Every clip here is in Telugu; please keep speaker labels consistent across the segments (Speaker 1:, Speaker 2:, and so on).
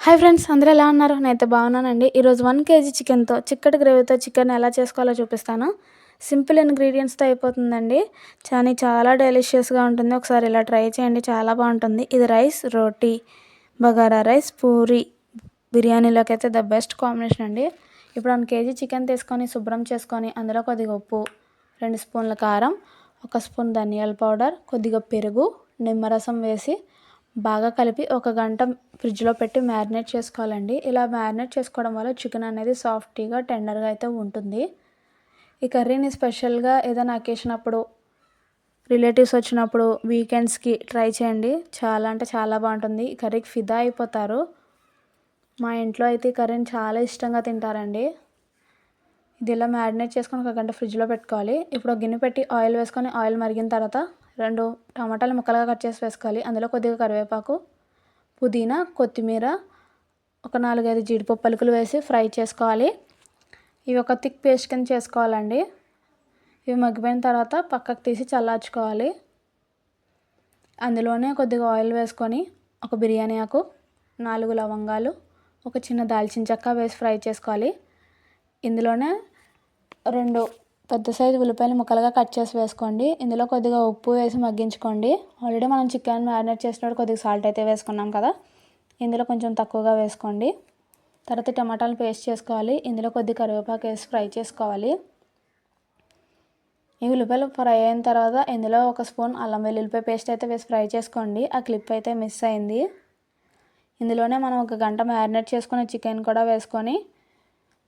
Speaker 1: హాయ్ ఫ్రెండ్స్ అందరూ ఎలా ఉన్నారు? నేనైతే బాగున్నానండి. ఈరోజు వన్ కేజీ చికెన్తో చిక్కటి గ్రేవీతో చికెన్ ఎలా చేసుకోవాలో చూపిస్తాను. సింపుల్ ఇంగ్రీడియంట్స్తో అయిపోతుందండి. కానీ చాలా డెలిషియస్గా ఉంటుంది. ఒకసారి ఇలా ట్రై చేయండి చాలా బాగుంటుంది. ఇది రైస్ రోటీ బగారా రైస్ పూరి బిర్యానీలోకి అయితే ద బెస్ట్ కాంబినేషన్ అండి. ఇప్పుడు వన్ కేజీ చికెన్ తీసుకొని శుభ్రం చేసుకొని అందులో కొద్దిగా ఉప్పు రెండు స్పూన్ల కారం ఒక స్పూన్ ధనియాల పౌడర్ కొద్దిగా పెరుగు నిమ్మరసం వేసి బాగా కలిపి ఒక గంట ఫ్రిడ్జ్లో పెట్టి మ్యారినేట్ చేసుకోవాలండి. ఇలా మ్యారినేట్ చేసుకోవడం వల్ల చికెన్ అనేది సాఫ్టీగా టెండర్గా అయితే ఉంటుంది. ఈ కర్రీని స్పెషల్గా ఏదైనా అకేషన్ అప్పుడు రిలేటివ్స్ వచ్చినప్పుడు వీకెండ్స్కి ట్రై చేయండి. చాలా అంటే చాలా బాగుంటుంది. ఈ కర్రీకి ఫిదా అయిపోతారు. మా ఇంట్లో అయితే ఈ కర్రీని చాలా ఇష్టంగా తింటారండి. ఇది ఇలా మ్యారినేట్ చేసుకొని ఒక గంట ఫ్రిడ్జ్లో పెట్టుకోవాలి. ఇప్పుడు గిన్నె పెట్టి ఆయిల్ వేసుకొని ఆయిల్ మరిగిన తర్వాత రెండు టమాటాలు ముక్కలుగా కట్ చేసి వేసుకోవాలి. అందులో కొద్దిగా కరివేపాకు పుదీనా కొత్తిమీర ఒక నాలుగైదు జీడిపప్పు పలుకులు వేసి ఫ్రై చేసుకోవాలి. ఇవి ఒక థిక్ పేస్ట్ కింద చేసుకోవాలండి. ఇవి మగ్గిపోయిన తర్వాత పక్కకు తీసి చల్లార్చుకోవాలి. అందులోనే కొద్దిగా ఆయిల్ వేసుకొని ఒక బిర్యానీ ఆకు నాలుగు లవంగాలు ఒక చిన్న దాల్చిన చెక్క వేసి ఫ్రై చేసుకోవాలి. ఇందులోనే రెండు పెద్ద సైజు ఉల్లిపాయలు ముక్కలుగా కట్ చేసి వేసుకోండి. ఇందులో కొద్దిగా ఉప్పు వేసి మగ్గించుకోండి. ఆల్రెడీ మనం చికెన్ మ్యారినేట్ చేసినప్పుడు కొద్దిగా సాల్ట్ అయితే వేసుకున్నాం కదా. ఇందులో కొంచెం తక్కువగా వేసుకోండి. తర్వాత టమాటాలు పేస్ట్ చేసుకోవాలి. ఇందులో కొద్దిగా కరివేపాకు వేసి ఫ్రై చేసుకోవాలి. ఈ ఉల్లిపాయలు ఫ్రై అయిన తర్వాత ఇందులో ఒక స్పూన్ అల్లం వెల్లుల్లిపాయ పేస్ట్ అయితే వేసి ఫ్రై చేసుకోండి. ఆ క్లిప్ అయితే మిస్ అయింది. ఇందులోనే మనం ఒక గంట మ్యారినేట్ చేసుకున్న చికెన్ కూడా వేసుకొని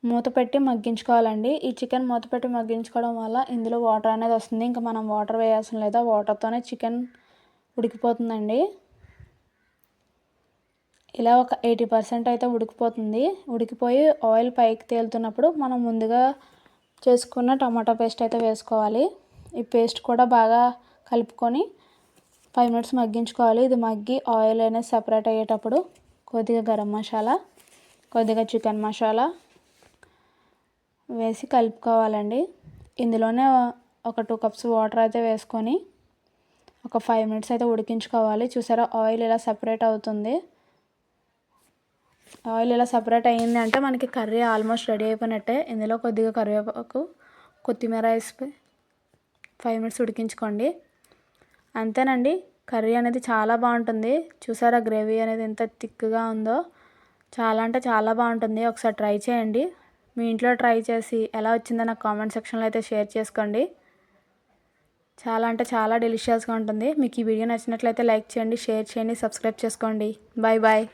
Speaker 1: మూత పెట్టి మగ్గించుకోవాలండి. ఈ చికెన్ మూత పెట్టి మగ్గించుకోవడం వల్ల ఇందులో వాటర్ అనేది వస్తుంది. ఇంకా మనం వాటర్ వేయాల్సిన లేదా వాటర్తోనే చికెన్ ఉడికిపోతుందండి. ఇలా ఒక ఎయిటీ పర్సెంట్ అయితే ఉడికిపోతుంది. ఉడికిపోయి ఆయిల్ పైకి తేలుతున్నప్పుడు మనం ముందుగా చేసుకున్న టమాటా పేస్ట్ అయితే వేసుకోవాలి. ఈ పేస్ట్ కూడా బాగా కలుపుకొని ఫైవ్ మినిట్స్ మగ్గించుకోవాలి. ఇది మగ్గి ఆయిల్ అనేది సపరేట్ అయ్యేటప్పుడు కొద్దిగా గరం మసాలా కొద్దిగా చికెన్ మసాలా వేసి కలుపుకోవాలండి. ఇందులోనే ఒక టూ కప్స్ వాటర్ అయితే వేసుకొని ఒక ఫైవ్ మినిట్స్ అయితే ఉడికించుకోవాలి. చూసారా ఆయిల్ ఇలా సపరేట్ అవుతుంది. ఆయిల్ ఇలా సపరేట్ అయ్యింది అంటే మనకి కర్రీ ఆల్మోస్ట్ రెడీ అయిపోయినట్టే. ఇందులో కొద్దిగా కరివేపాకు కొత్తిమీర వేసి ఫైవ్ మినిట్స్ ఉడికించుకోండి. అంతేనండి కర్రీ అనేది చాలా బాగుంటుంది. చూసారా గ్రేవీ అనేది ఎంత థిక్గా ఉందో. చాలా అంటే చాలా బాగుంటుంది. ఒకసారి ట్రై చేయండి. మీ ఇంట్లో ట్రై చేసి ఎలా వచ్చిందో నాకు కామెంట్ సెక్షన్లో అయితే షేర్ చేసుకోండి. చాలా అంటే చాలా డెలిషియస్గా ఉంటుంది. మీకు ఈ వీడియో నచ్చినట్లయితే లైక్ చేయండి షేర్ చేయండి సబ్స్క్రైబ్ చేసుకోండి. Bye bye